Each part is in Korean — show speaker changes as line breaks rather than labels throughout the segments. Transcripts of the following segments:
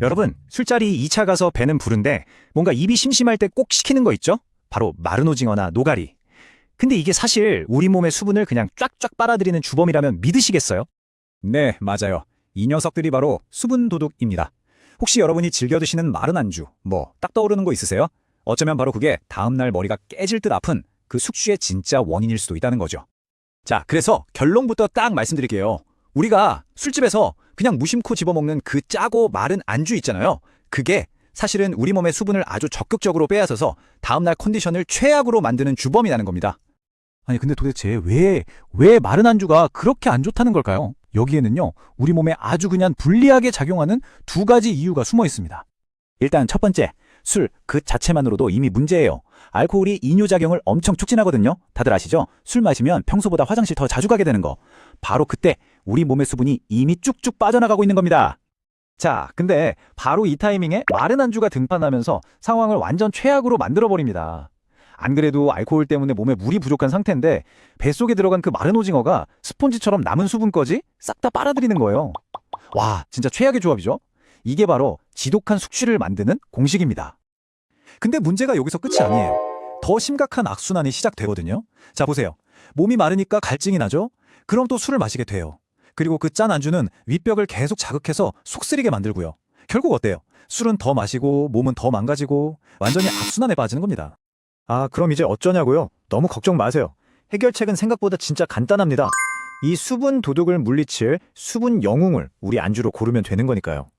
여러분, 술자리 2차 가서 배는 부른데 뭔가 입이 심심할 때 꼭 시키는 거 있죠? 바로 마른 오징어나 노가리. 근데 이게 사실 우리 몸의 수분을 그냥 쫙쫙 빨아들이는 주범이라면 믿으시겠어요?
네, 맞아요. 이 녀석들이 바로 수분 도둑입니다. 혹시 여러분이 즐겨 드시는 마른 안주, 뭐 딱 떠오르는 거 있으세요? 어쩌면 바로 그게 다음날 머리가 깨질 듯 아픈 그 숙취의 진짜 원인일 수도 있다는 거죠. 자, 그래서 결론부터 딱 말씀드릴게요. 우리가 술집에서 그냥 무심코 집어먹는 그 짜고 마른 안주 있잖아요. 그게 사실은 우리 몸의 수분을 아주 적극적으로 빼앗아서 다음날 컨디션을 최악으로 만드는 주범이라는 겁니다.
아니 근데 도대체 왜, 왜 마른 안주가 그렇게 안 좋다는 걸까요? 여기에는요, 우리 몸에 아주 그냥 불리하게 작용하는 두 가지 이유가 숨어 있습니다.
일단 첫 번째, 술 그 자체만으로도 이미 문제예요. 알코올이 이뇨작용을 엄청 촉진하거든요. 다들 아시죠? 술 마시면 평소보다 화장실 더 자주 가게 되는 거. 바로 그때 우리 몸의 수분이 이미 쭉쭉 빠져나가고 있는 겁니다.
자, 근데 바로 이 타이밍에 마른 안주가 등판하면서 상황을 완전 최악으로 만들어버립니다. 안 그래도 알코올 때문에 몸에 물이 부족한 상태인데 뱃속에 들어간 그 마른 오징어가 스폰지처럼 남은 수분까지 싹 다 빨아들이는 거예요. 와, 진짜 최악의 조합이죠? 이게 바로 지독한 숙취를 만드는 공식입니다.
근데 문제가 여기서 끝이 아니에요. 더 심각한 악순환이 시작되거든요. 자, 보세요. 몸이 마르니까 갈증이 나죠? 그럼 또 술을 마시게 돼요. 그리고 그 짠 안주는 윗벽을 계속 자극해서 속쓰리게 만들고요. 결국 어때요? 술은 더 마시고 몸은 더 망가지고 완전히 악순환에 빠지는 겁니다. 아, 그럼 이제 어쩌냐고요? 너무 걱정 마세요. 해결책은 생각보다 진짜 간단합니다. 이 수분 도둑을 물리칠 수분 영웅을 우리 안주로 고르면 되는 거니까요.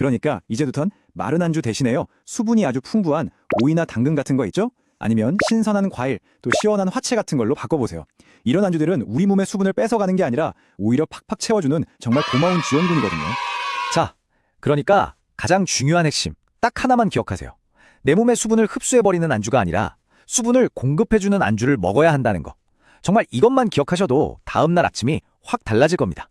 그러니까 이제부턴 마른 안주 대신에요. 수분이 아주 풍부한 오이나 당근 같은 거 있죠? 아니면 신선한 과일, 또 시원한 화채 같은 걸로 바꿔보세요. 이런 안주들은 우리 몸의 수분을 뺏어가는 게 아니라 오히려 팍팍 채워주는 정말 고마운 지원군이거든요.
자, 그러니까 가장 중요한 핵심 딱 하나만 기억하세요. 내 몸의 수분을 흡수해버리는 안주가 아니라 수분을 공급해주는 안주를 먹어야 한다는 거. 정말 이것만 기억하셔도 다음날 아침이 확 달라질 겁니다.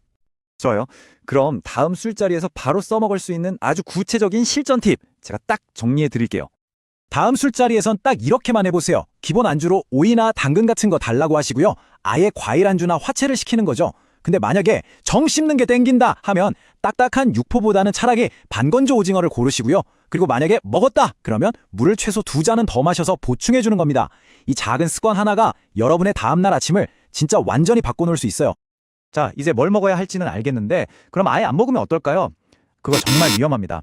좋아요. 그럼 다음 술자리에서 바로 써먹을 수 있는 아주 구체적인 실전 팁 제가 딱 정리해 드릴게요. 다음 술자리에선 딱 이렇게만 해보세요. 기본 안주로 오이나 당근 같은 거 달라고 하시고요. 아예 과일 안주나 화채를 시키는 거죠. 근데 만약에 정 씹는 게 땡긴다 하면 딱딱한 육포보다는 차라리 반건조 오징어를 고르시고요. 그리고 만약에 먹었다 그러면 물을 최소 두 잔은 더 마셔서 보충해 주는 겁니다. 이 작은 습관 하나가 여러분의 다음날 아침을 진짜 완전히 바꿔놓을 수 있어요. 자, 이제 뭘 먹어야 할지는 알겠는데 그럼 아예 안 먹으면 어떨까요? 그거 정말 위험합니다.